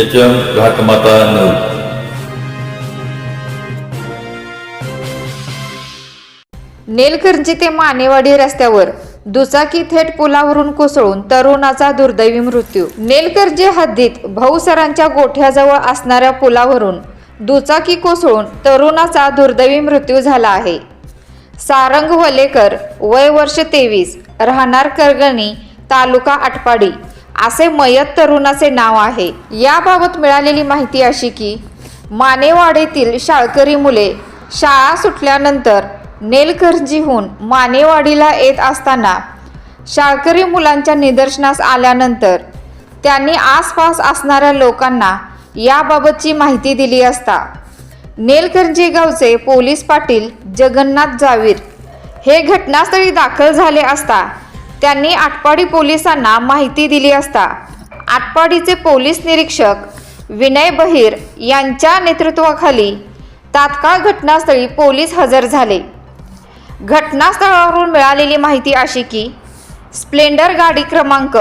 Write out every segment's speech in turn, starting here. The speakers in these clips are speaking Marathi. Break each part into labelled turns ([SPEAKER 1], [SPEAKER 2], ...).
[SPEAKER 1] एच एम घाटमाता नऊ
[SPEAKER 2] नेलकर्जी ते मानेवाडी रस्त्यावर दुचाकी थेट पुलावरून कोसळून तरुणाचा दुर्दैवी मृत्यू. नेलकर्जी हद्दीत भाऊसरांच्या गोठ्याजवळ असणाऱ्या पुलावरून दुचाकी कोसळून तरुणाचा दुर्दैवी मृत्यू झाला आहे. सारंग वलेकर वय वर्ष तेवीस राहणार करगणी तालुका आटपाडी. असे मयत तरुणाचे नाव आहे. याबाबत मिळालेली माहिती अशी की मानेवाडीतील शाळकरी मुले शाळा सुटल्यानंतर नेलकर्जीहून मानेवाडीला येत असताना शाळकरी मुलांच्या निदर्शनास आल्यानंतर त्यांनी आसपास असणाऱ्या लोकांना याबाबतची माहिती दिली असता. नेलकर्जी गावचे पोलीस पाटील जगन्नाथ जावीर हे घटनास्थळी दाखल झाले असता त्यांनी आटपाडी पोलिसांना माहिती दिली असता. आटपाडीचे पोलीस निरीक्षक विनय बहिर यांच्या नेतृत्वाखाली तात्काळ घटनास्थळी पोलीस हजर झाले. घटनास्थळावरून मिळालेली माहिती अशी की स्प्लेंडर गाडी क्रमांक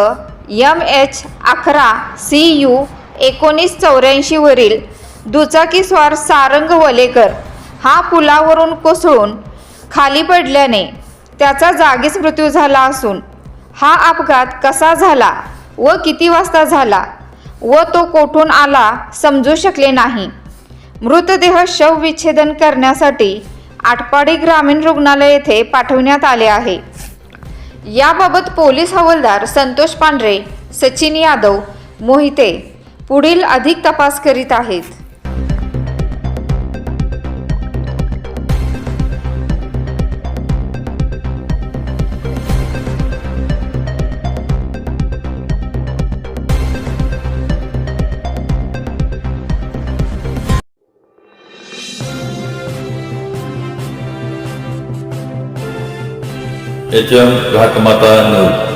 [SPEAKER 2] यम एच अकरा सी यू एकोणीस चौऱ्याऐंशीवरील दुचाकीस्वार सारंग वलेकर हा पुलावरून कोसळून खाली पडल्याने त्याचा जागीच मृत्यू झाला असून हा अपघात कसा झाला व किती वाजता झाला व तो कोठून आला समजू शकले नाही. मृतदेह शवविच्छेदन करण्यासाठी आटपाडी ग्रामीण रुग्णालय येथे पाठवण्यात आले आहे. याबाबत पोलीस हवालदार संतोष पांढरे सचिन यादव मोहिते पुढील अधिक तपास करीत आहेत.
[SPEAKER 1] एच एम घाटमाता नऊ